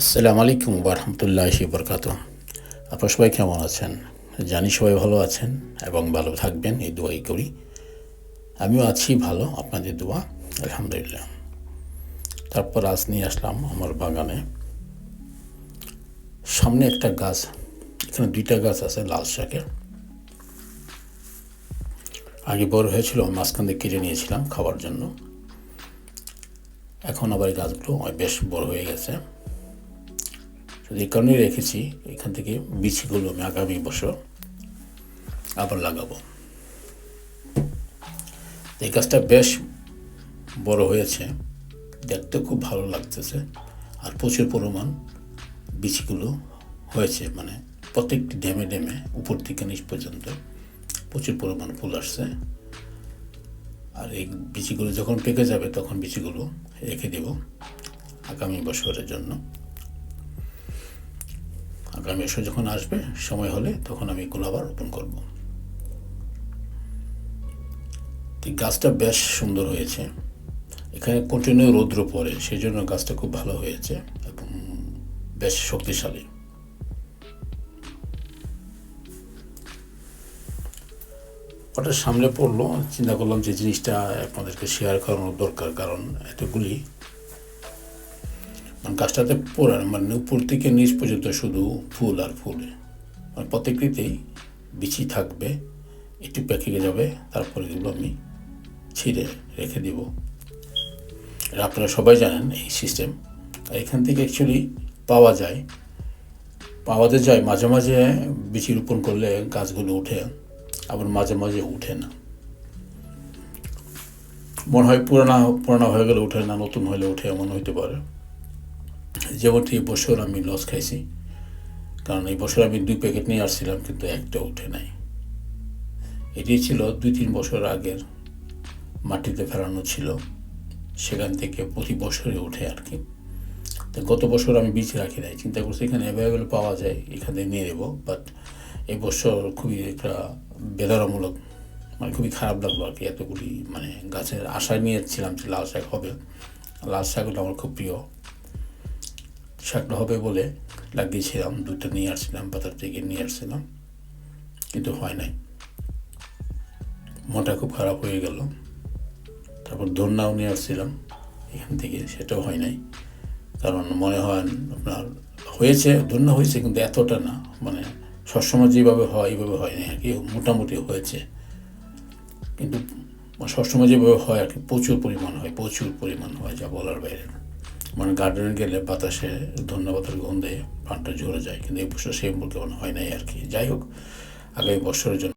আসসালামু আলাইকুম রহমতুল্লাহি বরকাত আপনার সবাই কেমন আছেন? জানি সবাই ভালো আছেন এবং ভালো থাকবেন, এই দোয়াই করি। আমিও আছি ভালো, আপনাদের দোয়া, আলহামদুলিল্লাহ। তারপর আজ নিয়ে আসলাম আমার বাগানে। সামনে একটা গাছ, এখানে দুইটা গাছ আছে লাল শাকের। আগে বড় হয়েছিল, মাঝখান দিয়ে কেটে নিয়েছিলাম খাওয়ার জন্য। এখন আবার গাছগুলো বেশ বড় হয়ে গেছে। কারণেই রেখেছি, এখান থেকে বিচিগুলো আমি আগামী বছর আবার লাগাবো। এই গাছটা বেশ বড় হয়েছে, দেখতে খুব ভালো লাগতেছে, আর প্রচুর পরিমাণ বিচিগুলো হয়েছে মানে প্রত্যেকটি ড্যামে ড্যামে উপর থেকে নিচ পর্যন্ত প্রচুর পরিমাণ ফুল আসছে। আর এই বিচিগুলো যখন পেকে যাবে, তখন বিচিগুলো রেখে দেব আগামী বছরের জন্য। আগামী বছর যখন আসবে, সময় হলে তখন আমি এগুলো আবার রোপণ করব। গাছটা বেশ সুন্দর হয়েছে। এখানে কন্টিনিউ রৌদ্র পড়ে সেই জন্য গাছটা খুব ভালো হয়েছে এবং বেশ শক্তিশালী। ওটা সামনে পড়ল, চিন্তা করলাম যে জিনিসটা আপনাদেরকে শেয়ার করানোর দরকার, কারণ এতগুলি গাছটাতে পড়ে মানে উপর থেকে নিচ পর্যন্ত শুধু ফুল আর ফুল। মানে প্রত্যেকটিতেই বিচি থাকবে, একটু পেকে যাবে, তারপরে এগুলো আমি ছিঁড়ে রেখে দিব। আপনারা সবাই জানেন এই সিস্টেম। আর এখান থেকে অ্যাকচুয়ালি পাওয়া যায়। পাওয়াতে যায়, মাঝে মাঝে বিচি রোপণ করলে গাছগুলো উঠে, আবার মাঝে মাঝে উঠে না। মনে হয় পুরানা পুরানা হয়ে গেলে উঠে না, নতুন হলে উঠে, এমন হইতে পারে। যেমনটি এই বছর আমি লস খাইছি, কারণ এই বছর আমি দুই প্যাকেট নিয়ে আসছিলাম, কিন্তু একটা উঠে নাই। এটি ছিল দুই তিন বছর আগের মাটিতে ফেরানো ছিল, সেখান থেকে প্রতি বছরে উঠে আর কি। তো গত বছর আমি বীজ রাখি নাই, চিন্তা করছি এখানে অ্যাভেলেবেল পাওয়া যায়, এখানে নিয়ে নেব বাট এই বছর খুবই একটা বেদনামূলক মানে খুবই খারাপ লাগল আর কি, এতগুলি মানে গাছের আশায় নিয়েছিলাম যে লাল শাক হবে। লাল শাকটা আমার খুব প্রিয়। শাকটা হবে বলে লাগিয়েছিলাম দুটো নিয়ে আসছিলাম বাজার থেকে নিয়ে আসছিলাম, কিন্তু হয় নাই। মনটা খুব খারাপ হয়ে গেল। তারপর ধন্যাও নিয়ে আসছিলাম, এখান থেকে সেটাও হয় নাই। কারণ মনে হয় আপনার হয়েছে ধন্য হয়েছে, কিন্তু এতটা না। মানে সবসময় যেভাবে হয়, এইভাবে হয় না আর কি, মোটামুটি হয়েছে। কিন্তু সবসময় যেভাবে হয়, আর কি প্রচুর পরিমাণ হয়, প্রচুর পরিমাণ হয়, যা বলার বাইরে মানে গার্ডেনে গেলে বাতাসে ধন্যবাদের গন্ধে পানটা জোরে যায়। কিন্তু এই বছর সেই মনে হয় নাই আর কি। যাই হোক, আগামী বছরের জন্য